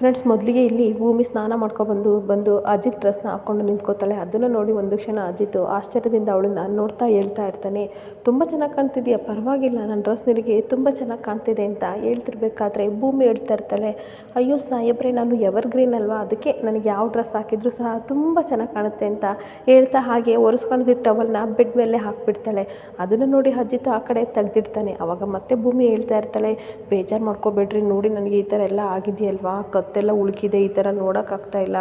Friends, ಮೊದಲಿಗೆ ಇಲ್ಲಿ ಭೂಮಿ ಸ್ನಾನ ಮಾಡ್ಕೊಬಂದು ಬಂದು ಅಜಿತ್ ಡ್ರೆಸ್ನ ಹಾಕ್ಕೊಂಡು ನಿಂತ್ಕೋತಾಳೆ. ಅದನ್ನು ನೋಡಿ ಒಂದು ಕ್ಷಣ ಅಜಿತ್ ಆಶ್ಚರ್ಯದಿಂದ ಅವಳನ್ನ ನೋಡ್ತಾ ಹೇಳ್ತಾ ಇರ್ತಾನೆ. ತುಂಬ ಚೆನ್ನಾಗಿ ಕಾಣ್ತಿದೆಯಾ? ಪರವಾಗಿಲ್ಲ ನನ್ನ ಡ್ರೆಸ್ ನಿನಗೆ ತುಂಬ ಚೆನ್ನಾಗಿ ಕಾಣ್ತಿದೆ ಅಂತ ಹೇಳ್ತಿರ್ಬೇಕಾದ್ರೆ ಭೂಮಿ ಹೇಳ್ತಾ ಇರ್ತಾಳೆ. ಅಯ್ಯೋ ಸಾಹೇಬ್ರೆ ನಾನು ಎವರ್ ಗ್ರೀನ್ ಅಲ್ವಾ? ಅದಕ್ಕೆ ನನಗೆ ಯಾವ ಡ್ರೆಸ್ ಹಾಕಿದ್ರು ಸಹ ತುಂಬ ಚೆನ್ನಾಗಿ ಕಾಣುತ್ತೆ ಅಂತ ಹೇಳ್ತಾ ಹಾಗೆ ಒರೆಸ್ಕೊಂಡಿದ್ದ ಟವಲ್ನ ಬೆಡ್ ಮೇಲೆ ಹಾಕಿಬಿಡ್ತಾಳೆ. ಅದನ್ನು ನೋಡಿ ಅಜಿತ್ ಆ ಕಡೆ ತೆಗ್ದಿಡ್ತಾನೆ. ಅವಾಗ ಮತ್ತೆ ಭೂಮಿ ಹೇಳ್ತಾ ಇರ್ತಾಳೆ. ಬೇಜಾರು ಮಾಡ್ಕೋಬೇಡ್ರಿ, ನೋಡಿ ನನಗೆ ಈ ಥರ ಎಲ್ಲ ಆಗಿದೆಯಲ್ವಾ? ಕತ್ತೆಲ್ಲ ಉಳುಕಿದೆ ಈ ಥರ ನೋಡೋಕ್ಕಾಗ್ತಾ ಇಲ್ಲ.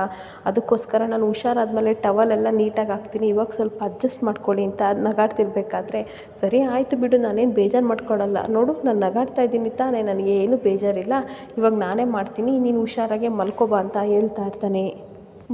ಅದಕ್ಕೋಸ್ಕರ ನಾನು ಹುಷಾರಾದ್ಮೇಲೆ ಟವಲ್ ಎಲ್ಲ ನೀಟಾಗಿ ಹಾಕ್ತೀನಿ. ಇವಾಗ ಸ್ವಲ್ಪ ಅಡ್ಜಸ್ಟ್ ಮಾಡ್ಕೊಳ್ಳಿ ಅಂತ ನಗಾಡ್ತಿರ್ಬೇಕಾದ್ರೆ ಸರಿ ಆಯಿತು ಬಿಡು, ನಾನೇನು ಬೇಜಾರು ಮಾಡ್ಕೊಳಲ್ಲ. ನೋಡು, ನಾನು ನಗಾಡ್ತಾ ಇದ್ದೀನಿ ತಾನೇ, ನನಗೆ ಏನು ಬೇಜಾರಿಲ್ಲ. ಇವಾಗ ನಾನೇ ಮಾಡ್ತೀನಿ, ನೀನು ಹುಷಾರಾಗೆ ಮಲ್ಕೋಬಾ ಅಂತ ಹೇಳ್ತಾ ಇರ್ತಾನೆ.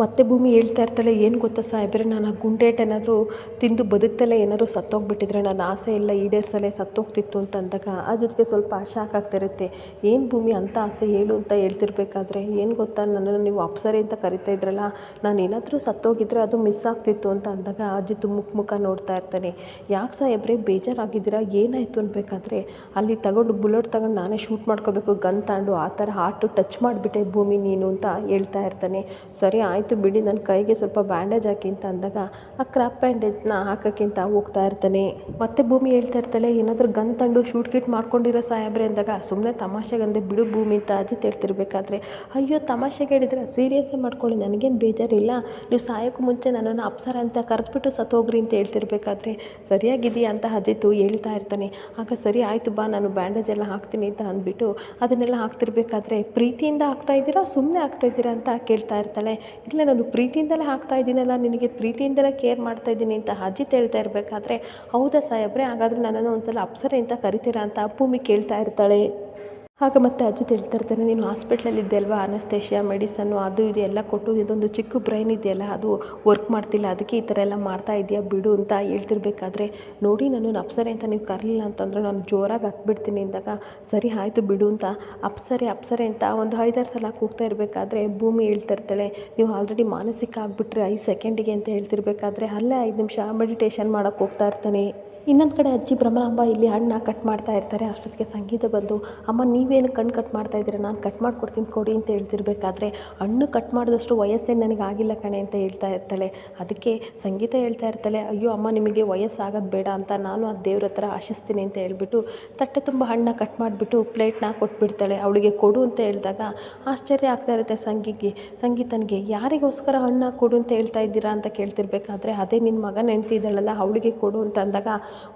ಮತ್ತೆ ಭೂಮಿ ಹೇಳ್ತಾ ಇರ್ತಾಳೆ, ಏನು ಗೊತ್ತಾ ಸಾಹೇಬ್ರೆ, ನಾನು ಆ ಗುಂಡೇಟ್ ಏನಾದರೂ ತಿಂದು ಬದುಕ್ತಲೇ ಏನಾದರೂ ಸತ್ತೋಗ್ಬಿಟ್ಟಿದ್ರೆ ನನ್ನ ಆಸೆ ಎಲ್ಲ ಈಡೇರ್ಸಲೇ ಸತ್ತೋಗ್ತಿತ್ತು ಅಂತ ಅಂದಾಗ ಆ ಜೊತೆಗೆ ಸ್ವಲ್ಪ ಶಾಕ್ ಆಗ್ತಿರುತ್ತೆ ಏನು ಭೂಮಿ ಅಂಥ ಆಸೆ ಹೇಳು ಅಂತ ಹೇಳ್ತಿರ್ಬೇಕಾದ್ರೆ, ಏನು ಗೊತ್ತಾ, ನನ್ನನ್ನು ನೀವು ಅಪ್ಸರೆ ಅಂತ ಕರಿತಾ ಇದ್ರಲ್ಲ, ನಾನು ಏನಾದರೂ ಸತ್ತೋಗಿದ್ರೆ ಅದು ಮಿಸ್ ಆಗ್ತಿತ್ತು ಅಂತ ಅಂದಾಗ ಅಜಿತ್ ಮುಖ ಮುಖ ನೋಡ್ತಾ ಇರ್ತಾನೆ. ಯಾಕೆ ಸಾಹೇಬ್ರೆ, ಬೇಜಾರಾಗಿದ್ದೀರಾ, ಏನಾಯಿತು ಅನ್ಬೇಕಾದ್ರೆ, ಅಲ್ಲಿ ತಗೊಂಡು ಬುಲೆಟ್ ತಗೊಂಡು ನಾನೇ ಶೂಟ್ ಮಾಡ್ಕೋಬೇಕು, ಗನ್ ತಗೊಂಡು ಆ ಥರ ಹಾರ್ಟು ಟಚ್ ಮಾಡಿಬಿಟ್ಟೆ ಭೂಮಿ ನೀನು ಅಂತ ಹೇಳ್ತಾ ಇರ್ತಾನೆ. ಸರಿ, ಆಯಿತು. ಬಿಡಿ ನನ್ನ ಕೈಗೆ ಸ್ವಲ್ಪ ಬ್ಯಾಂಡೇಜ್ ಹಾಕಿ ಅಂತ ಅಂದಾಗ ಆ ಕ್ರಾಪ್ ಬ್ಯಾಂಡೇಜ್ನ ಹಾಕೋಕ್ಕಿಂತ ಹೋಗ್ತಾ ಇರ್ತಾನೆ. ಮತ್ತೆ ಭೂಮಿ ಹೇಳ್ತಾ ಇರ್ತಾಳೆ, ಏನಾದರೂ ಗನ್ ತಂಡು ಶೂಟ್ ಕಿಟ್ ಮಾಡ್ಕೊಂಡಿರೋ ಸಾಹೇಬ್ರೆ ಅಂದಾಗ ಸುಮ್ಮನೆ ತಮಾಷೆಗಂದೆ ಬಿಡು ಭೂಮಿ, ಅಂತ ಅಜಿತ್ ಹೇಳ್ತಿರ್ಬೇಕಾದ್ರೆ, ಅಯ್ಯೋ ತಮಾಷೆಗೆ ಹೇಳಿದ್ರೆ ಸೀರಿಯಸ್ಸೇ ಮಾಡ್ಕೊಳ್ಳಿ, ನನಗೇನು ಬೇಜಾರಿಲ್ಲ. ನೀವು ಸಾಯೋಕ್ಕೂ ಮುಂಚೆ ನನ್ನನ್ನು ಅಪ್ಸರ ಅಂತ ಕರೆದ್ಬಿಟ್ಟು ಸತ್ತೋಗ್ರಿ ಅಂತ ಹೇಳ್ತಿರ್ಬೇಕಾದ್ರೆ ಸರಿಯಾಗಿದೆಯಾ ಅಂತ ಅಜಿತ್ತು ಹೇಳ್ತಾ ಇರ್ತಾನೆ. ಆಗ ಸರಿ ಆಯಿತು ಬಾ, ನಾನು ಬ್ಯಾಂಡೇಜ್ ಎಲ್ಲ ಹಾಕ್ತೀನಿ ಅಂತ ಅಂದ್ಬಿಟ್ಟು ಅದನ್ನೆಲ್ಲ ಹಾಕ್ತಿರ್ಬೇಕಾದ್ರೆ ಪ್ರೀತಿಯಿಂದ ಹಾಕ್ತಾ ಇದ್ದೀರಾ ಸುಮ್ಮನೆ ಹಾಕ್ತಾ ಇದ್ದೀರಾ ಅಂತ ಕೇಳ್ತಾ ಇರ್ತಾಳೆ. ಇಲ್ಲ ನಾನು ಪ್ರೀತಿಯಿಂದಲೇ ಹಾಕ್ತಾ ಇದ್ದೀನಲ್ಲ, ನಿನಗೆ ಪ್ರೀತಿಯಿಂದಲೇ ಕೇರ್ ಮಾಡ್ತಾ ಇದ್ದೀನಿ ಅಂತ ಅಜಿತ್ ಹೇಳ್ತಾ ಇರಬೇಕಾದ್ರೆ, ಹೌದಾ ಸಾಹೇಬ್ರೆ? ಹಾಗಾದರೆ ನನ್ನನ್ನು ಒಂದು ಸಲ ಅಪ್ಸರೆ ಅಂತ ಕರಿತೀರಾ ಅಂತ ಭೂಮಿ ಕೇಳ್ತಾ ಇರ್ತಾಳೆ. ಆಗ ಮತ್ತೆ ಅಜ್ಜಿ ತಿಳ್ತಾ ಇರ್ತಾರೆ ನೀನು ಹಾಸ್ಪಿಟ್ಲಲ್ಲಿ ಅಲ್ವಾ? ಅನಸ್ತೇಷಿಯಾ ಮೆಡಿಸನ್ನು ಅದು ಇದು ಎಲ್ಲ ಕೊಟ್ಟು ಇದೊಂದು ಚಿಕ್ಕ ಬ್ರೈನ್ ಇದೆಯಲ್ಲ, ಅದು ವರ್ಕ್ ಮಾಡ್ತಿಲ್ಲ, ಅದಕ್ಕೆ ಈ ಥರ ಎಲ್ಲ ಮಾಡ್ತಾ ಇದೆಯಾ ಬಿಡು ಅಂತ ಹೇಳ್ತಿರ್ಬೇಕಾದ್ರೆ, ನೋಡಿ ನಾನು ಅಪ್ಸರೆ ಅಂತ ನೀವು ಕರಲಿಲ್ಲ ಅಂತಂದರೆ ನಾನು ಜೋರಾಗಿ ಹತ್ಬಿಡ್ತೀನಿ ಅಂದಾಗ, ಸರಿ ಆಯಿತು ಬಿಡು ಅಂತ ಅಪ್ಸರೆ ಅಪ್ಸರೆ ಅಂತ ಒಂದು ಐದಾರು ಸಲ ಕೂಗ್ತಾ ಇರಬೇಕಾದ್ರೆ ಭೂಮಿ ಹೇಳ್ತಾ ಇರ್ತಾಳೆ, ನೀವು ಆಲ್ರೆಡಿ ಮಾನಸಿಕ ಆಗಿಬಿಟ್ರೆ ಐದು ಸೆಕೆಂಡಿಗೆ ಅಂತ ಹೇಳ್ತಿರ್ಬೇಕಾದ್ರೆ ಅಲ್ಲೇ ಐದು ನಿಮಿಷ ಮೆಡಿಟೇಷನ್ ಮಾಡೋಕ್ಕೆ ಹೋಗ್ತಾ ಇರ್ತಾನೆ. ಇನ್ನೊಂದು ಕಡೆ ಅಜ್ಜಿ ಭ್ರಮರಾಂಬ ಇಲ್ಲಿ ಹಣ್ಣ ಕಟ್ ಮಾಡ್ತಾ ಇರ್ತಾರೆ. ಅಷ್ಟೊತ್ತಿಗೆ ಸಂಗೀತ ಬಂದು, ಅಮ್ಮ, ನೀವೇನು ಕಣ್ಣು ಕಟ್ ಮಾಡ್ತಾ ಇದ್ದೀರಾ? ನಾನು ಕಟ್ ಮಾಡ್ಕೊಡ್ತೀನಿ ಕೊಡಿ ಅಂತ ಹೇಳ್ತಿರ್ಬೇಕಾದ್ರೆ, ಹಣ್ಣು ಕಟ್ ಮಾಡಿದಷ್ಟು ವಯಸ್ಸೇ ನನಗೆ ಆಗಿಲ್ಲ ಕಣೆ ಅಂತ ಹೇಳ್ತಾ ಇರ್ತಾಳೆ. ಅದಕ್ಕೆ ಸಂಗೀತ ಹೇಳ್ತಾ ಇರ್ತಾಳೆ, ಅಯ್ಯೋ, ಅಮ್ಮ, ನಿಮಗೆ ವಯಸ್ಸಾಗೋದು ಬೇಡ ಅಂತ ನಾನು ಆ ದೇವ್ರ ಹತ್ರ ಆಶಿಸ್ತೀನಿ ಅಂತ ಹೇಳ್ಬಿಟ್ಟು ತಟ್ಟೆ ತುಂಬ ಹಣ್ಣ ಕಟ್ ಮಾಡಿಬಿಟ್ಟು ಪ್ಲೇಟ್ನ ಕೊಟ್ಬಿಡ್ತಾಳೆ. ಅವಳಿಗೆ ಕೊಡು ಅಂತ ಹೇಳಿದಾಗ ಆಶ್ಚರ್ಯ ಆಗ್ತಾ ಇರುತ್ತೆ ಸಂಗಿಗೆ. ಸಂಗೀತನಿಗೆ, ಯಾರಿಗೋಸ್ಕರ ಹಣ್ಣ ಕೊಡು ಅಂತ ಹೇಳ್ತಾ ಇದ್ದೀರಾ? ಅಂತ ಕೇಳ್ತಿರ್ಬೇಕಾದ್ರೆ, ಅದೇ ನಿನ್ನ ಮಗನ ಹೆಂಡ್ತಿದ್ದಾಳಲ್ಲ ಅವಳಿಗೆ ಕೊಡು ಅಂತ ಅಂದಾಗ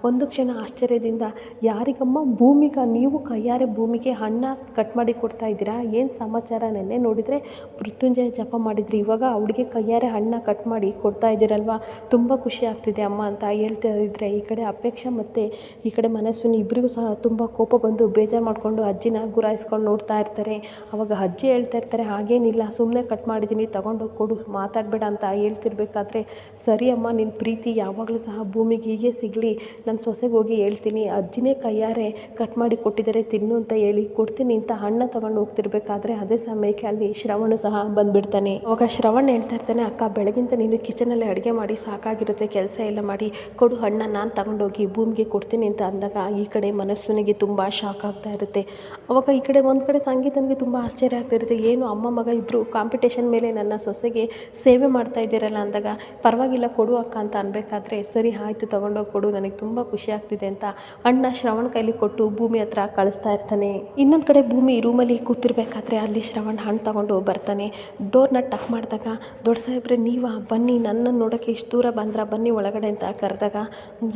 ಒಂದು ಕ್ಷಣ ಆಶ್ಚರ್ಯದಿಂದ, ಯಾರಿಗಮ್ಮ ಭೂಮಿಗ ನೀವು ಕೈಯಾರೆ ಭೂಮಿಗೆ ಹಣ್ಣ ಕಟ್ ಮಾಡಿ ಕೊಡ್ತಾ ಇದ್ದೀರಾ? ಏನು ಸಮಾಚಾರ? ನೆನ್ನೆ ನೋಡಿದರೆ ಮೃತ್ಯುಂಜಯ ಜಪ ಮಾಡಿದ್ರಿ. ಇವಾಗ ಅವಳಿಗೆ ಕೈಯಾರೆ ಹಣ್ಣ ಕಟ್ ಮಾಡಿ ಕೊಡ್ತಾ ಇದ್ದೀರಲ್ವ? ತುಂಬ ಖುಷಿ ಆಗ್ತಿದೆ ಅಮ್ಮ ಅಂತ ಹೇಳ್ತಾ ಇದ್ದರೆ ಈ ಕಡೆ ಅಪೇಕ್ಷೆ ಮತ್ತು ಈ ಕಡೆ ಮನಸ್ವಿನಿ ಇಬ್ಬರಿಗೂ ಸಹ ತುಂಬ ಕೋಪ ಬಂದು ಬೇಜಾರು ಮಾಡಿಕೊಂಡು ಅಜ್ಜಿನ ಗುರಾಯಿಸ್ಕೊಂಡು ನೋಡ್ತಾ ಇರ್ತಾರೆ. ಅವಾಗ ಅಜ್ಜಿ ಹೇಳ್ತಾ ಇರ್ತಾರೆ, ಹಾಗೇನಿಲ್ಲ ಸುಮ್ಮನೆ ಕಟ್ ಮಾಡಿದ್ದೀನಿ ತೊಗೊಂಡೋಗಿ ಕೊಡು, ಮಾತಾಡಬೇಡ ಅಂತ ಹೇಳ್ತಿರ್ಬೇಕಾದ್ರೆ, ಸರಿ ಅಮ್ಮ ನಿನ್ನ ಪ್ರೀತಿ ಯಾವಾಗಲೂ ಸಹ ಭೂಮಿಗೆ ಹೀಗೆ ಸಿಗಲಿ ನನ್ನ ಸೊಸೆಗೆ ಹೋಗಿ ಹೇಳ್ತೀನಿ, ಅಜ್ಜಿನೇ ಕೈಯಾರೆ ಕಟ್ ಮಾಡಿ ಕೊಟ್ಟಿದ್ದಾರೆ, ತಿನ್ನು ಅಂತ ಹೇಳಿ ಕೊಡ್ತೀನಿ ಅಂತ ಹಣ್ಣ ತಗೊಂಡು ಹೋಗ್ತಿರ್ಬೇಕಾದ್ರೆ ಅದೇ ಸಮಯಕ್ಕೆ ಅಲ್ಲಿ ಶ್ರವಣು ಸಹ ಬಂದುಬಿಡ್ತಾನೆ. ಅವಾಗ ಶ್ರವಣ್ ಹೇಳ್ತಾ ಇರ್ತಾನೆ, ಅಕ್ಕ ಬೆಳಗಿಂತ ನೀನು ಕಿಚನಲ್ಲಿ ಅಡುಗೆ ಮಾಡಿ ಸಾಕಾಗಿರುತ್ತೆ, ಕೆಲಸ ಎಲ್ಲ ಮಾಡಿ, ಕೊಡು ಹಣ್ಣ ನಾನು ತಗೊಂಡೋಗಿ ಭೂಮಿಗೆ ಕೊಡ್ತೀನಿ ಅಂತ ಅಂದಾಗ ಈ ಕಡೆ ಮನಸ್ವಿನಿಗೆ ತುಂಬ ಶಾಕ್ ಆಗ್ತಾ ಇರುತ್ತೆ. ಅವಾಗ ಈ ಕಡೆ ಒಂದು ಕಡೆ ಸಂಗೀತನಿಗೆ ತುಂಬ ಆಶ್ಚರ್ಯ ಆಗ್ತಾ ಇರುತ್ತೆ, ಏನು ಅಮ್ಮ ಮಗ ಇಬ್ಬರು ಕಾಂಪಿಟೇಷನ್ ಮೇಲೆ ನನ್ನ ಸೊಸೆಗೆ ಸೇವೆ ಮಾಡ್ತಾ ಇದ್ದೀರಲ್ಲ ಅಂದಾಗ, ಪರವಾಗಿಲ್ಲ ಕೊಡು ಅಕ್ಕ ಅಂತ ಅನ್ಬೇಕಾದ್ರೆ, ಸರಿ, ಆಯಿತು, ತಗೊಂಡೋಗಿ ಕೊಡು, ನನಗೆ ತುಂಬ ಖುಷಿ ಆಗ್ತಿದೆ ಅಂತ ಅಣ್ಣ ಶ್ರವಣ್ ಕೈಲಿ ಕೊಟ್ಟು ಭೂಮಿ ಹತ್ರ ಕಳಿಸ್ತಾ ಇರ್ತಾನೆ. ಇನ್ನೊಂದು ಕಡೆ ಭೂಮಿ ರೂಮಲ್ಲಿ ಕೂತಿರ್ಬೇಕಾದ್ರೆ ಅಲ್ಲಿ ಶ್ರವಣ್ ಹಣ್ಣು ತಗೊಂಡು ಬರ್ತಾನೆ. ಡೋರ್ನ ಟಕ್ ಮಾಡಿದಾಗ, ದೊಡ್ಡ ಸಾಹೇಬ್ರೆ, ನೀವಾ? ಬನ್ನಿ ನನ್ನನ್ನು ನೋಡೋಕ್ಕೆ ಇಷ್ಟು ದೂರ ಬಂದ್ರ? ಬನ್ನಿ ಒಳಗಡೆ ಅಂತ ಕರೆದಾಗ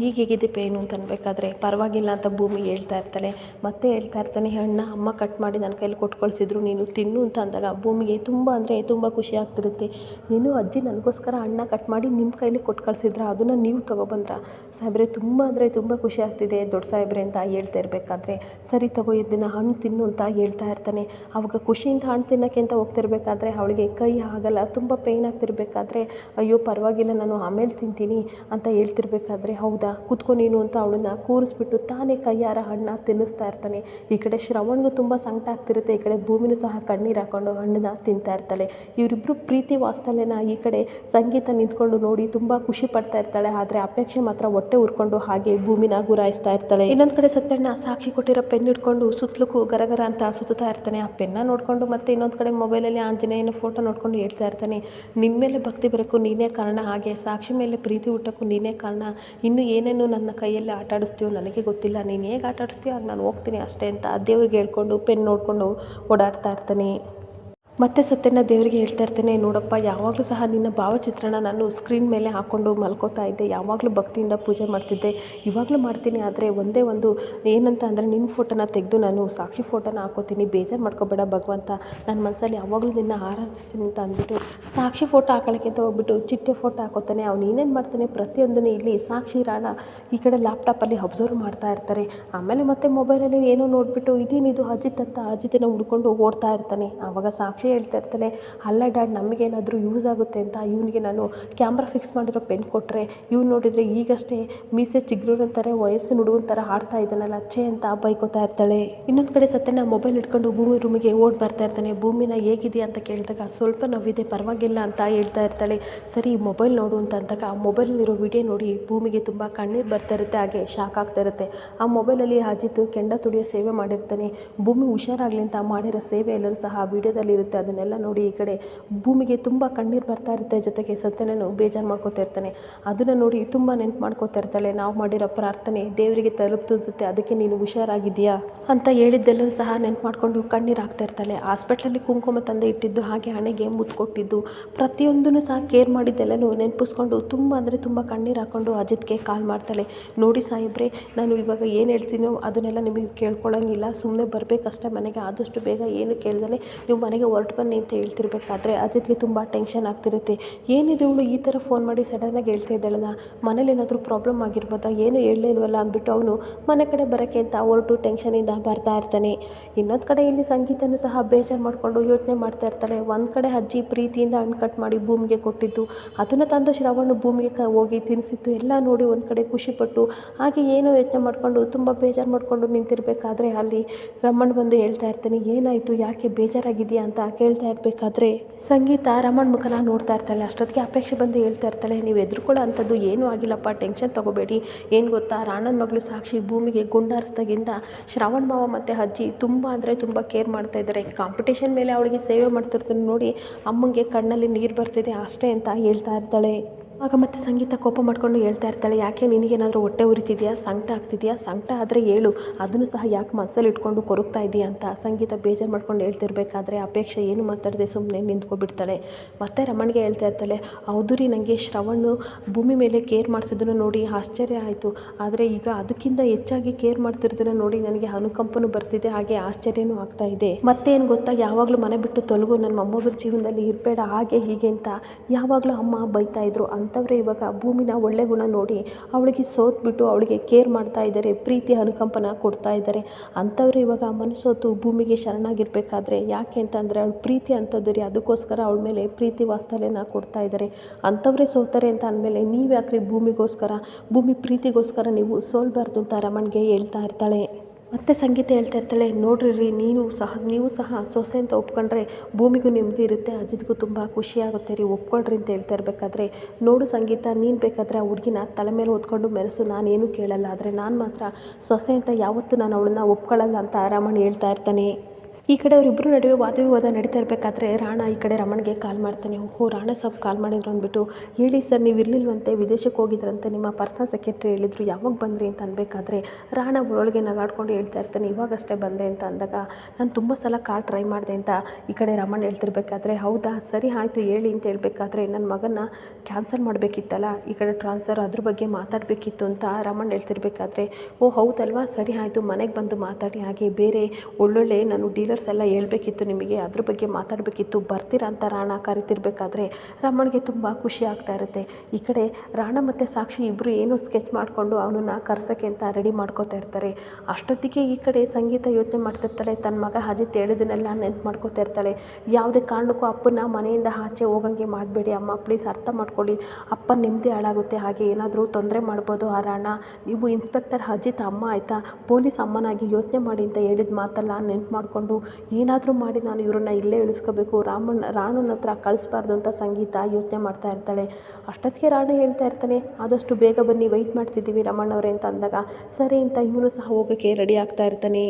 ಈಗ ಹೇಗಿದೆ ಪೇನು ಅಂತ ಅನ್ಬೇಕಾದ್ರೆ, ಪರವಾಗಿಲ್ಲ ಅಂತ ಭೂಮಿ ಹೇಳ್ತಾ ಇರ್ತಾಳೆ. ಮತ್ತೆ ಹೇಳ್ತಾ ಇರ್ತಾನೆ, ಅಣ್ಣ, ಅಮ್ಮ ಕಟ್ ಮಾಡಿ ನನ್ನ ಕೈಲಿ ಕೊಟ್ಟು ಕಳಿಸಿದ್ರು ನೀನು ತಿನ್ನು ಅಂತ ಅಂದಾಗ ಭೂಮಿಗೆ ತುಂಬ ಅಂದರೆ ತುಂಬ ಖುಷಿ ಆಗ್ತಿರುತ್ತೆ. ಏನು ಅಜ್ಜಿ, ನನಗೋಸ್ಕರ ಅಣ್ಣ ಕಟ್ ಮಾಡಿ ನಿಮ್ಮ ಕೈಲಿ ಕೊಟ್ಟು ಕಳಿಸಿದ್ರ ಅದನ್ನು ನೀವು ತೊಗೊಬಂದ್ರ ಸಾಹೇಬ್ರೆ, ತುಂಬ ತುಂಬ ಅಂದರೆ ತುಂಬ ಖುಷಿ ಆಗ್ತಿದೆ, ದೊಡ್ಡ ಸಾಹೇಬ್ರೆ ಅಂತ ಹೇಳ್ತಾ ಇರಬೇಕಾದ್ರೆ, ಸರಿ ತಗೋ ಇದನ್ನು ಹಣ್ಣು ತಿನ್ನು ಅಂತ ಹೇಳ್ತಾ ಇರ್ತಾನೆ. ಅವಾಗ ಖುಷಿಯಿಂದ ಹಣ್ಣು ತಿನ್ನೋಕ್ಕೆ ಅಂತ ಹೋಗ್ತಿರ್ಬೇಕಾದ್ರೆ, ಅವಳಿಗೆ ಕೈ ಆಗಲ್ಲ, ತುಂಬ ಪೇಯ್ನ್ ಆಗ್ತಿರ್ಬೇಕಾದ್ರೆ, ಅಯ್ಯೋ, ಪರವಾಗಿಲ್ಲ, ನಾನು ಆಮೇಲೆ ತಿಂತೀನಿ ಅಂತ ಹೇಳ್ತಿರ್ಬೇಕಾದ್ರೆ, ಹೌದಾ, ಕುತ್ಕೊ ನೀನು ಅಂತ ಅವಳನ್ನ ಕೂರಿಸ್ಬಿಟ್ಟು ತಾನೇ ಕೈಯಾರ ಹಣ್ಣ ತಿನ್ನಿಸ್ತಾ ಇರ್ತಾನೆ. ಈ ಕಡೆ ಶ್ರವಣ್ಗೂ ತುಂಬ ಸಂಕಟ ಆಗ್ತಿರುತ್ತೆ, ಈ ಕಡೆ ಭೂಮಿನೂ ಸಹ ಕಣ್ಣೀರು ಹಾಕೊಂಡು ಹಣ್ಣನ್ನ ತಿಂತಾ ಇರ್ತಾಳೆ. ಇವರಿಬ್ಬರು ಪ್ರೀತಿ ವಾಸ್ತಲ್ಯನ ಈ ಕಡೆ ಸಂಗೀತ ನಿಂತ್ಕೊಂಡು ನೋಡಿ ತುಂಬ ಖುಷಿ ಪಡ್ತಾ ಇರ್ತಾಳೆ, ಆದರೆ ಅಪೇಕ್ಷೆ ಮಾತ್ರ ಹೊಟ್ಟೆ ಉರ್ಕೊಂಡು ಹಾಗೆ ಭೂಮಿನ ಗುರಾಯಿಸ್ತಾ ಇರ್ತಾಳೆ. ಇನ್ನೊಂದು ಕಡೆ ಸತ್ಯಣ್ಣ ಸಾಕ್ಷಿ ಕೊಟ್ಟಿರೋ ಪೆನ್ ಹಿಡ್ಕೊಂಡು ಸುತ್ತಲಕ್ಕೂ ಗರಗರ ಅಂತ ಸುತ್ತಾ ಇರ್ತಾನೆ. ಆ ಪೆನ್ನ ನೋಡಿಕೊಂಡು ಮತ್ತೆ ಇನ್ನೊಂದು ಕಡೆ ಮೊಬೈಲಲ್ಲಿ ಆಂಜನೇಯನ ಫೋಟೋ ನೋಡ್ಕೊಂಡು ಹೇಳ್ತಾ ಇರ್ತಾನೆ. ನಿನ್ನ ಮೇಲೆ ಭಕ್ತಿ ಬರೋಕ್ಕೂ ನೀನೇ ಕಾರಣ. ಹಾಗೆ ಸಾಕ್ಷಿ ಮೇಲೆ ಪ್ರೀತಿ ಹುಟ್ಟೋಕ್ಕೂ ನೀನೇ ಕಾರಣ. ಇನ್ನು ಏನೇನು ನನ್ನ ಕೈಯಲ್ಲಿ ಆಟ ಆಡಿಸ್ತೀಯೋ ನನಗೆ ಗೊತ್ತಿಲ್ಲ. ನೀನು ಹೇಗೆ ಆಟ ಆಡಿಸ್ತೀಯೋ ಆಗ ನಾನು ಹೋಗ್ತೀನಿ ಅಷ್ಟೇ ಅಂತ ದೇವ್ರಿಗೆ ಹೇಳ್ಕೊಂಡು ಪೆನ್ ನೋಡಿಕೊಂಡು ಓಡಾಡ್ತಾ ಇರ್ತಾನೆ. ಮತ್ತೆ ಸತ್ಯನ ದೇವರಿಗೆ ಹೇಳ್ತಾ ಇರ್ತೇನೆ, ನೋಡಪ್ಪ, ಯಾವಾಗಲೂ ಸಹ ನಿನ್ನ ಭಾವಚಿತ್ರನ ನಾನು ಸ್ಕ್ರೀನ್ ಮೇಲೆ ಹಾಕ್ಕೊಂಡು ಮಲ್ಕೋತಾ ಇದ್ದೆ, ಯಾವಾಗಲೂ ಭಕ್ತಿಯಿಂದ ಪೂಜೆ ಮಾಡ್ತಿದ್ದೆ, ಇವಾಗಲೂ ಮಾಡ್ತೀನಿ, ಆದರೆ ಒಂದೇ ಒಂದು ಏನಂತ ಅಂದರೆ ನಿನ್ನ ಫೋಟೋನ ತೆಗೆದು ನಾನು ಸಾಕ್ಷಿ ಫೋಟೋನ ಹಾಕೋತೀನಿ, ಬೇಜಾರು ಮಾಡ್ಕೋಬೇಡ ಭಗವಂತ ನನ್ನ ಮನಸ್ಸಲ್ಲಿ ಯಾವಾಗಲೂ ನಿನ್ನ ಆರಾಧಿಸ್ತೀನಿ ಅಂತ ಅಂದ್ಬಿಟ್ಟು ಸಾಕ್ಷಿ ಫೋಟೋ ಹಾಕೊಳ್ಳೋಕ್ಕೆ ಅಂತ ಹೋಗ್ಬಿಟ್ಟು ಚಿಟ್ಟೆ ಫೋಟೋ ಹಾಕೋತಾನೆ, ಅವ್ನು ಏನೇನು ಮಾಡ್ತಾನೆ ಪ್ರತಿಯೊಂದನ್ನು ಇಲ್ಲಿ ಸಾಕ್ಷಿ ರಾಣ ಈ ಕಡೆ ಲ್ಯಾಪ್ಟಾಪಲ್ಲಿ ಅಬ್ಸರ್ವ್ ಮಾಡ್ತಾ ಇರ್ತಾರೆ, ಆಮೇಲೆ ಮತ್ತೆ ಮೊಬೈಲಲ್ಲಿ ಏನೋ ನೋಡಿಬಿಟ್ಟು ಇದೇನಿದು ಅಜಿತ್ ಅಂತ ಅಜಿತನ ಹುಡ್ಕೊಂಡು ಓಡ್ತಾ ಇರ್ತಾನೆ, ಆವಾಗ ಸಾಕ್ಷಿ ಹೇಳ್ತಾ ಇರ್ತಾನೆ, ಅಲ್ಲ ಡ್ಯಾಡ್, ನಮಗೇನಾದರೂ ಯೂಸ್ ಆಗುತ್ತೆ ಅಂತ ಇವನಿಗೆ ನಾನು ಕ್ಯಾಮ್ರಾ ಫಿಕ್ಸ್ ಮಾಡಿರೋ ಪೆನ್ ಕೊಟ್ಟರೆ ಇವ್ನು ನೋಡಿದರೆ ಈಗಷ್ಟೇ ಮೀಸೆ ಚಿಗುರಂತಾರೆ ವಯಸ್ಸಿನ ಹುಡುಗನ ಥರ ಆಡ್ತಾ ಇದ್ದಾನಲ್ಲ, ಛೇ ಅಂತ ಬೈಕೋತಾ ಇರ್ತಾಳೆ. ಇನ್ನೊಂದು ಕಡೆ ಸತ್ಯನ ಮೊಬೈಲ್ ಇಟ್ಕೊಂಡು ಭೂಮಿ ರೂಮಿಗೆ ಓಡ್ ಬರ್ತಾ ಇರ್ತಾನೆ, ಭೂಮಿನ ಹೇಗಿದೆಯಾ ಅಂತ ಕೇಳಿದಾಗ ಸ್ವಲ್ಪ ನೋವಿದೆ, ಪರವಾಗಿಲ್ಲ ಅಂತ ಹೇಳ್ತಾ ಇರ್ತಾಳೆ. ಸರಿ ಮೊಬೈಲ್ ನೋಡು ಅಂತ ಅಂದಾಗ, ಆ ಮೊಬೈಲಲ್ಲಿರೋ ವಿಡಿಯೋ ನೋಡಿ ಭೂಮಿಗೆ ತುಂಬ ಕಣ್ಣೀರು ಬರ್ತಾ ಇರುತ್ತೆ, ಹಾಗೆ ಶಾಕ್ ಆಗ್ತಾ ಇರುತ್ತೆ. ಆ ಮೊಬೈಲಲ್ಲಿ ಅಜಿತ್ ಕೆಂಡ ತುಡಿಯೋ ಸೇವೆ ಮಾಡಿರ್ತಾನೆ. ಭೂಮಿ ಹುಷಾರಾಗಲಿ ಅಂತ ಮಾಡಿರೋ ಸೇವೆ ಎಲ್ಲರೂ ಸಹ ಆ ವಿಡಿಯೋದಲ್ಲಿ ಇರುತ್ತೆ ಅದನ್ನೆಲ್ಲ ನೋಡಿ ಈ ಕಡೆ ಭೂಮಿಗೆ ತುಂಬ ಕಣ್ಣೀರು ಬರ್ತಾ ಇರುತ್ತೆ, ಜೊತೆಗೆ ಸತ್ಯನೂ ಬೇಜಾರು ಮಾಡ್ಕೋತಾ ಇರ್ತಾನೆ. ಅದನ್ನು ನೋಡಿ ತುಂಬ ನೆನ್ಪು ಮಾಡ್ಕೋತಾ ಇರ್ತಾಳೆ. ನಾವು ಮಾಡಿರೋ ಪ್ರಾರ್ಥನೆ ದೇವರಿಗೆ ತಲುಪ್ತು ಅನ್ಸುತ್ತೆ ಅದಕ್ಕೆ ನೀನು ಹುಷಾರಾಗಿದೆಯಾ ಅಂತ ಹೇಳಿದ್ದೆಲ್ಲೂ ಸಹ ನೆನ್ಪು ಮಾಡಿಕೊಂಡು ಕಣ್ಣೀರು ಹಾಕ್ತಾ ಇರ್ತಾಳೆ. ಹಾಸ್ಪಿಟ್ಲಲ್ಲಿ ಕುಂಕುಮ ತಂದೆ ಇಟ್ಟಿದ್ದು, ಹಾಗೆ ಹಣೆಗೆ ಮುತ್ತು ಕೊಟ್ಟಿದ್ದು, ಪ್ರತಿಯೊಂದನ್ನು ಸಹ ಕೇರ್ ಮಾಡಿದ್ದೆಲ್ಲನೂ ನೆನಪಿಸ್ಕೊಂಡು ತುಂಬ ಅಂದರೆ ತುಂಬ ಕಣ್ಣೀರು ಹಾಕ್ಕೊಂಡು ಅಜಿತ್ಗೆ ಕಾಲ್ ಮಾಡ್ತಾಳೆ. ನೋಡಿ ಸಾಹೇಬ್ರೆ, ನಾನು ಇವಾಗ ಏನು ಹೇಳ್ತೀನೋ ಅದನ್ನೆಲ್ಲ ನಿಮಗೆ ಕೇಳ್ಕೊಳ್ಳೋಂಗಿಲ್ಲ. ಸುಮ್ಮನೆ ಬರಬೇಕಷ್ಟೇ ಮನೆಗೆ, ಆದಷ್ಟು ಬೇಗ ಏನು ಕೇಳ್ದಲೆ, ನೀವು ಮನೆಗೆ ಹೊರಟು ಬನ್ನಿ ಅಂತ ಹೇಳ್ತಿರ್ಬೇಕಾದ್ರೆ ಅಜಿತ್ಗೆ ತುಂಬ ಟೆನ್ಷನ್ ಆಗ್ತಿರುತ್ತೆ. ಏನಿದೆ ಇವಳು ಈ ಥರ ಫೋನ್ ಮಾಡಿ ಸಡನ್ನಾಗಿ ಹೇಳ್ತಾ ಇದ್ದಾಳಲ್ಲ? ಮನೇಲಿ ಏನಾದರೂ ಪ್ರಾಬ್ಲಮ್ ಆಗಿರ್ಬೋದಾ? ಏನು ಹೇಳಲೇ ಇಲ್ವಲ್ಲ ಅಂದ್ಬಿಟ್ಟು ಅವನು ಮನೆ ಕಡೆ ಬರೋಕ್ಕೆ ಅಂತ ಹೊರಟು ಟೆನ್ಷನಿಂದ ಬರ್ತಾ ಇರ್ತಾನೆ. ಇನ್ನೊಂದು ಕಡೆ ಇಲ್ಲಿ ಸಂಗೀತನೂ ಸಹ ಬೇಜಾರು ಮಾಡಿಕೊಂಡು ಯೋಚನೆ ಮಾಡ್ತಾ ಇರ್ತಾಳೆ. ಒಂದು ಕಡೆ ಅಜ್ಜಿ ಪ್ರೀತಿಯಿಂದ ಹಣ್ಣು ಕಟ್ ಮಾಡಿ ಭೂಮಿಗೆ ಕೊಟ್ಟಿದ್ದು. ಅದನ್ನು ತಂದು ಶ್ರವಣ ಭೂಮಿಗೆ ಕ ಹೋಗಿ ತಿನ್ನಿಸಿದ್ದು ಎಲ್ಲ ನೋಡಿ ಒಂದು ಕಡೆ ಖುಷಿಪಟ್ಟು ಹಾಗೆ ಏನು ಯೋಚನೆ ಮಾಡಿಕೊಂಡು ತುಂಬ ಬೇಜಾರು ಮಾಡಿಕೊಂಡು ನಿಂತಿರಬೇಕಾದ್ರೆ ಅಲ್ಲಿ ರಮಣ್ ಬಂದು ಹೇಳ್ತಾ ಇರ್ತಾನೆ, ಏನಾಯಿತು? ಯಾಕೆ ಬೇಜಾರಾಗಿದೆಯಾ ಅಂತ ಕೇಳ್ತಾ ಇರಬೇಕಾದ್ರೆ ಸಂಗೀತ ರಮಣ್ ಮುಖನ ನೋಡ್ತಾ ಇರ್ತಾಳೆ. ಅಷ್ಟೊತ್ತಿಗೆ ಅಪೇಕ್ಷೆ ಬಂದು ಹೇಳ್ತಾ ಇರ್ತಾಳೆ, ನೀವು ಎದುರುಕೊಳ್ಳೋ ಅಂಥದ್ದು ಏನೂ ಆಗಿಲ್ಲಪ್ಪ, ಟೆನ್ಷನ್ ತೊಗೋಬೇಡಿ. ಏನು ಗೊತ್ತಾ, ರಾಣನ ಮಗಳು ಸಾಕ್ಷಿ ಭೂಮಿಗೆ ಗುಂಡಾರಿಸ್ದಾಗಿಂದ ಶ್ರಾವಣ್ ಮಾವ ಮತ್ತು ಅಜ್ಜಿ ತುಂಬ ಅಂದರೆ ತುಂಬ ಕೇರ್ ಮಾಡ್ತಾ ಇದ್ದಾರೆ. ಕಾಂಪಿಟೇಷನ್ ಮೇಲೆ ಅವಳಿಗೆ ಸೇವೆ ಮಾಡ್ತಿರ್ತಾನೆ ನೋಡಿ ಅಮ್ಮಂಗೆ ಕಣ್ಣಲ್ಲಿ ನೀರು ಬರ್ತಿದೆ ಅಷ್ಟೇ ಅಂತ ಹೇಳ್ತಾ ಇರ್ತಾಳೆ. ಆಗ ಮತ್ತೆ ಸಂಗೀತ ಕೋಪ ಮಾಡ್ಕೊಂಡು ಹೇಳ್ತಾ ಇರ್ತಾಳೆ, ಯಾಕೆ ನಿನಗೇನಾದರೂ ಹೊಟ್ಟೆ ಉರಿತಿದೆಯಾ? ಸಂಕಟ ಆಗ್ತಿದೆಯಾ? ಸಂಕಟ ಆದರೆ ಹೇಳು. ಅದನ್ನು ಸಹ ಯಾಕೆ ಮನಸ್ಸಲ್ಲಿ ಇಟ್ಕೊಂಡು ಕೊರಗ್ತಾ ಇದೆಯಾ ಅಂತ? ಸಂಗೀತ ಬೇಜಾರು ಮಾಡ್ಕೊಂಡು ಹೇಳ್ತಿರ್ಬೇಕಾದ್ರೆ ಅಪೇಕ್ಷೆ ಏನು ಮಾತಾಡದೆ ಸುಮ್ಮನೆ ನಿಂತ್ಕೊಬಿಡ್ತಾಳೆ ಮತ್ತೆ ರಮಣ್ಗೆ ಹೇಳ್ತಾ ಇರ್ತಾಳೆ, ಹೌದು ರೀ ನನಗೆ ಶ್ರವಣ್ಣು ಭೂಮಿ ಮೇಲೆ ಕೇರ್ ಮಾಡ್ತಿದ್ದನ್ನು ನೋಡಿ ಆಶ್ಚರ್ಯ ಆಯಿತು. ಆದರೆ ಈಗ ಅದಕ್ಕಿಂತ ಹೆಚ್ಚಾಗಿ ಕೇರ್ ಮಾಡ್ತಿರೋದನ್ನು ನೋಡಿ ನನಗೆ ಅನುಕಂಪನೂ ಬರ್ತಿದೆ, ಹಾಗೆ ಆಶ್ಚರ್ಯನೂ ಆಗ್ತಾ ಇದೆ. ಮತ್ತೇನು ಗೊತ್ತಾ? ಯಾವಾಗಲೂ ಮನೆ ಬಿಟ್ಟು ತೊಲಗು. ನನ್ನ ಮೊಮ್ಮಗಳ ಜೀವನದಲ್ಲಿ ಇರಬೇಡ, ಹಾಗೆ ಹೀಗೆ ಅಂತ. ಯಾವಾಗಲೂ ಅಮ್ಮ ಬೈತಾ ಇದ್ರು. ಅಂಥವ್ರೆ ಇವಾಗ ಭೂಮಿನ ಒಳ್ಳೆ ಗುಣ ನೋಡಿ ಅವಳಿಗೆ ಸೋತ್ಬಿಟ್ಟು ಅವಳಿಗೆ ಕೇರ್ ಮಾಡ್ತಾ ಇದ್ದಾರೆ, ಪ್ರೀತಿ ಅನುಕಂಪನ ಕೊಡ್ತಾ ಇದ್ದಾರೆ. ಅಂಥವ್ರು ಇವಾಗ ಮನಸ್ಸೋತು ಭೂಮಿಗೆ ಶರಣಾಗಿರ್ಬೇಕಾದ್ರೆ ಯಾಕೆ ಅಂತಂದರೆ ಅವಳು ಪ್ರೀತಿ ಅಂಥದ್ದು ರೀ ಅದಕ್ಕೋಸ್ಕರ ಅವಳ ಮೇಲೆ ಪ್ರೀತಿ ವಾಸ್ತಲ್ಯನ ಕೊಡ್ತಾ ಇದ್ದಾರೆ. ಅಂಥವ್ರೇ ಸೋತಾರೆ ಅಂತ ಅಂದಮೇಲೆ ನೀವು ಯಾಕ್ರಿ ಭೂಮಿಗೋಸ್ಕರ, ಭೂಮಿ ಪ್ರೀತಿಗೋಸ್ಕರ ನೀವು ಸೋಲ್ಬಾರ್ದು ಅಂತ ರಮಣ್ಗೆ ಹೇಳ್ತಾ ಇರ್ತಾಳೆ. ಮತ್ತೆ ಸಂಗೀತ ಹೇಳ್ತಾ ಇರ್ತಾಳೆ, ನೋಡ್ರಿ ನೀನು ಸಹ, ನೀವು ಸಹ ಸೊಸೆ ಅಂತ ಒಪ್ಕೊಂಡ್ರೆ ಭೂಮಿಗೂ ನೆಮ್ಮದಿ ಇರುತ್ತೆ, ಅಜಿತ್ಗೂ ತುಂಬ ಖುಷಿ ಆಗುತ್ತೆ ರೀ, ಒಪ್ಕೊಳ್ರಿ ಅಂತ ಹೇಳ್ತಾ ಇರಬೇಕಾದ್ರೆ, ನೋಡು ಸಂಗೀತ, ನೀನು ಬೇಕಾದರೆ ಆ ಹುಡುಗಿನ ತಲೆ ಮೇಲೆ ಹೊತ್ಕೊಂಡು ಮೆರೆಸು, ನಾನೇನು ಕೇಳಲ್ಲ, ಆದರೆ ನಾನು ಮಾತ್ರ ಸೊಸೆ ಅಂತ ಯಾವತ್ತೂ ನಾನು ಅವಳನ್ನ ಒಪ್ಕೊಳ್ಳಲ್ಲ ಅಂತ ರಮಣ್ ಹೇಳ್ತಾ ಇರ್ತಾನೆ. ಈ ಕಡೆ ಅವರಿಬ್ಬರು ನಡುವೆ ವಾದವಿವಾದ ನಡೀತಾ ಇರಬೇಕಾದ್ರೆ ರಾಣ ಈ ಕಡೆ ರಮಣ್ಗೆ ಕಾಲ್ ಮಾಡ್ತಾನೆ. ಓಹೋ, ರಾಣ ಸಾಬ್ ಕಾಲ್ ಮಾಡಿದ್ರು ಅಂದ್ಬಿಟ್ಟು, ಹೇಳಿ ಸರ್, ನೀವು ಇರಲಿಲ್ವಂತೆ, ವಿದೇಶಕ್ಕೆ ಹೋಗಿದ್ರಂತೆ, ನಿಮ್ಮ ಪರ್ಸನಲ್ ಸೆಕ್ರೆಟ್ರಿ ಹೇಳಿದ್ರು, ಯಾವಾಗ ಬಂದ್ರಿ ಅಂತ ಅನ್ಬೇಕಾದ್ರೆ ರಾಣ ಒಳಗೆ ನಗಾಡ್ಕೊಂಡು ಹೇಳ್ತಾ ಇರ್ತಾನೆ. ಇವಾಗಷ್ಟೇ ಬಂದೆ ಅಂತ ಅಂದಾಗ, ನಾನು ತುಂಬ ಸಲ ಕಾಲ್ ಟ್ರೈ ಮಾಡಿದೆ ಅಂತ ಈ ಕಡೆ ರಮಣ್ ಹೇಳ್ತಿರ್ಬೇಕಾದ್ರೆ, ಹೌದಾ, ಸರಿ ಆಯಿತು, ಹೇಳಿ ಅಂತ ಹೇಳ್ಬೇಕಾದ್ರೆ ನನ್ನ ಮಗನ ಕ್ಯಾನ್ಸಲ್ ಮಾಡಬೇಕಿತ್ತಲ್ಲ, ಈ ಕಡೆ ಟ್ರಾನ್ಸ್ಫರ್ ಅದ್ರ ಬಗ್ಗೆ ಮಾತಾಡಬೇಕಿತ್ತು ಅಂತ ರಮಣ್ ಹೇಳ್ತಿರ್ಬೇಕಾದ್ರೆ ಓ ಹೌದಲ್ವಾ, ಸರಿ ಆಯಿತು, ಮನೆಗೆ ಬಂದು ಮಾತಾಡಿ, ಹಾಗೆ ಬೇರೆ ಒಳ್ಳೊಳ್ಳೆ ನಾನು ಡೀಲರ್ ಡೀಟೇಲ್ಸ್ ಎಲ್ಲ ಹೇಳಬೇಕಿತ್ತು ನಿಮಗೆ, ಅದ್ರ ಬಗ್ಗೆ ಮಾತಾಡಬೇಕಿತ್ತು, ಬರ್ತೀರಾ ಅಂತ ರಾಣ ಕರಿತಿರ್ಬೇಕಾದ್ರೆ ರಮಣ್ಗೆ ತುಂಬ ಖುಷಿ ಆಗ್ತಾ ಇರುತ್ತೆ. ಈ ಕಡೆ ರಾಣ ಮತ್ತು ಸಾಕ್ಷಿ ಇಬ್ಬರು ಏನೋ ಸ್ಕೆಚ್ ಮಾಡಿಕೊಂಡು ಅವನನ್ನು ಕರ್ಸೋಕ್ಕೆ ಅಂತ ರೆಡಿ ಮಾಡ್ಕೋತಾ ಇರ್ತಾರೆ. ಅಷ್ಟೊತ್ತಿಗೆ ಈ ಕಡೆ ಸಂಗೀತ ಯೋಚನೆ ಮಾಡ್ತಿರ್ತಾಳೆ ತನ್ನ ಮಗ ಅಜಿತ್ ಹೇಳಿದನ್ನೆಲ್ಲ ನೆನ್ಪು ಮಾಡ್ಕೋತಾ ಇರ್ತಾಳೆ. ಯಾವುದೇ ಕಾರಣಕ್ಕೂ ಅಪ್ಪನ ಮನೆಯಿಂದ ಆಚೆ ಹೋಗಂಗೆ ಮಾಡಬೇಡಿ ಅಮ್ಮ ಪ್ಲೀಸ್ ಅರ್ಥ ಮಾಡ್ಕೊಳ್ಳಿ. ಅಪ್ಪ ನೆಮ್ಮದಿ ಹಾಳಾಗುತ್ತೆ, ಹಾಗೆ ಏನಾದರೂ ತೊಂದರೆ ಮಾಡ್ಬೋದು ಆ ರಾಣ. ನೀವು ಇನ್ಸ್ಪೆಕ್ಟರ್ ಅಜಿತ್ ಅಮ್ಮ ಆಯಿತಾ? ಪೊಲೀಸ್ ಅಮ್ಮನಾಗಿ ಯೋಚನೆ ಮಾಡಿ ಅಂತ ಹೇಳಿದ ಮಾತಲ್ಲ, ನೆನ್ಪು ಮಾಡಿಕೊಂಡು ಏನಾದರೂ ಮಾಡಿ ನಾನು ಇವ್ರನ್ನ ಇಲ್ಲೇ ಇಳಿಸ್ಕೋಬೇಕು. ರಾಮಣ್ಣ, ರಾಣನ ಹತ್ರ ಕಳಿಸ್ಬಾರ್ದು ಅಂತ ಸಂಗೀತ ಯೋಚನೆ ಮಾಡ್ತಾ ಇರ್ತಾಳೆ. ಅಷ್ಟೊತ್ತಿಗೆ ರಾಣ ಹೇಳ್ತಾ ಇರ್ತಾನೆ, ಆದಷ್ಟು ಬೇಗ ಬನ್ನಿ ವೆಯ್ಟ್ ಮಾಡ್ತಿದ್ದೀವಿ ರಮಣ್ಣವರೇ ಅಂತ ಅಂದಾಗ. ಸರಿ ಅಂತ ಇವನು ಸಹ ಹೋಗೋಕ್ಕೆ ರೆಡಿ ಆಗ್ತಾ ಇರ್ತಾನೆ.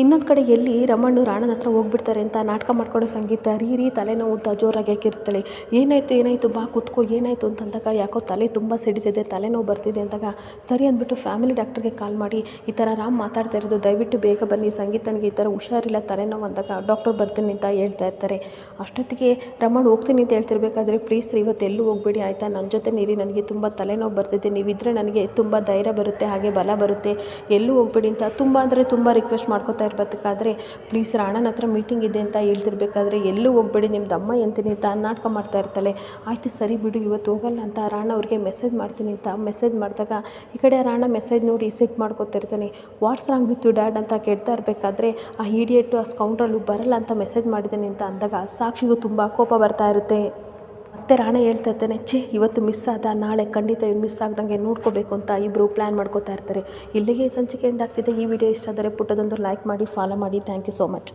ಇನ್ನೊಂದು ಕಡೆ ಎಲ್ಲಿ ರಮಣ್ಣು ರಾಣನ ಹತ್ರ ಹೋಗ್ಬಿಡ್ತಾರೆ ಅಂತ ನಾಟಕ ಮಾಡ್ಕೊಂಡು ಸಂಗೀತ ರೀ ರೀ ತಲೆನೋವು ಅಂತ ಜೋರಾಗಿ ಹಾಕಿರ್ತಾಳೆ ಏನಾಯಿತು ಏನಾಯಿತು, ಬಾ ಕೂತ್ಕೋ, ಏನಾಯಿತು ಅಂತಂದಾಗ ಯಾಕೋ ತಲೆ ತುಂಬ ಸಿಡಿತಿದೆ ತಲೆನೋವು ಬರ್ತಿದೆ ಅಂದಾಗ ಸರಿ ಅಂದ್ಬಿಟ್ಟು ಫ್ಯಾಮಿಲಿ ಡಾಕ್ಟರ್ಗೆ ಕಾಲ್ ಮಾಡಿ, ಈ ಥರ ರಾಮ್ ಮಾತಾಡ್ತಾ ಇರೋದು, ದಯವಿಟ್ಟು ಬೇಗ ಬನ್ನಿ, ಸಂಗೀತನಿಗೆ ಈ ಥರ ಹುಷಾರಿಲ್ಲ, ತಲೆನೋವು ಅಂದಾಗ ಡಾಕ್ಟರ್ ಬರ್ತೀನಿ ಅಂತ ಹೇಳ್ತಾ ಇರ್ತಾರೆ. ಅಷ್ಟೊತ್ತಿಗೆ ರಮಣ್ ಹೋಗ್ತೀನಿ ಅಂತ ಹೇಳ್ತಿರ್ಬೇಕಾದ್ರೆ ಪ್ಲೀಸ್ ರೀ, ಇವತ್ತು ಎಲ್ಲೂ ಹೋಗ್ಬೇಡಿ, ಆಯಿತಾ? ನನ್ನ ಜೊತೆ ನೀರಿ, ನನಗೆ ತುಂಬ ತಲೆನೋವು ಬರ್ತಿದೆ, ನೀವಿದ್ರೆ ನನಗೆ ತುಂಬ ಧೈರ್ಯ ಬರುತ್ತೆ, ಹಾಗೆ ಬಲ ಬರುತ್ತೆ. ಎಲ್ಲೂ ಹೋಗ್ಬೇಡಿ ಅಂತ ತುಂಬ ಅಂದರೆ ತುಂಬ ರಿಕ್ವೆಸ್ಟ್ ಮಾಡ್ಕೊತಾ ಇರಬೇಕಾದ್ರೆ ಪ್ಲೀಸ್ ರಾಣನ ಹತ್ರ ಮೀಟಿಂಗ್ ಇದೆ ಅಂತ ಹೇಳ್ತಿರ್ಬೇಕಾದ್ರೆ ಎಲ್ಲೂ ಹೋಗ್ಬೇಡಿ, ನಿಮ್ದು ಅಮ್ಮ ಎಂತೀನಿ ಅಂತ ನಾಟಕ ಮಾಡ್ತಾ ಇರ್ತಾಳೆ. ಆಯಿತು ಸರಿ ಬಿಡು, ಇವತ್ತು ಹೋಗಲ್ಲ ಅಂತ ರಾಣ ಅವ್ರಿಗೆ ಮೆಸೇಜ್ ಮಾಡ್ತೀನಿ ಅಂತ ಮೆಸೇಜ್ ಮಾಡಿದಾಗ, ಈ ಕಡೆ ರಾಣ ಮೆಸೇಜ್ ನೋಡಿ ಸೆಟ್ ಮಾಡ್ಕೊತಿರ್ತಾನೆ ವಾಟ್ಸ್ ರಾಂಗ್ ವಿತ್ ಡ್ಯಾಡ್ ಅಂತ ಕೇಳ್ತಾ ಇರಬೇಕಾದ್ರೆ, ಆ ಇಡಿಯಟ್ಟು ಆ ಸ್ಕೌಂಟ್ರಲ್ಲಿ ಬರಲ್ಲ ಅಂತ ಮೆಸೇಜ್ ಮಾಡಿದ್ದೀನಿ ಅಂತ ಅಂದಾಗ ಸಾಕ್ಷಿಗೂ ತುಂಬ ಕೋಪ ಬರ್ತಾ ಇರುತ್ತೆ. ಮತ್ತೆ ರಾಣ ಹೇಳ್ತಾ ಇರ್ತಾನೆ, ಛೇ, ಇವತ್ತು ಮಿಸ್ ಆದ, ನಾಳೆ ಖಂಡಿತ ಇವ್ನು ಮಿಸ್ ಆಗ್ದಂಗೆ ನೋಡ್ಕೋಬೇಕು ಅಂತ ಇಬ್ಬರು ಪ್ಲ್ಯಾನ್ ಮಾಡ್ಕೋತಾ ಇರ್ತಾರೆ. ಇಲ್ಲಿಗೆ ಸಂಚಿಕೆ ಎಂಡ್ ಆಗ್ತಿದೆ. ಈ ವಿಡಿಯೋ ಇಷ್ಟ ಆದರೆ ಪುಟ್ಟದೊಂದು ಲೈಕ್ ಮಾಡಿ ಫಾಲೋ ಮಾಡಿ. Thank you so much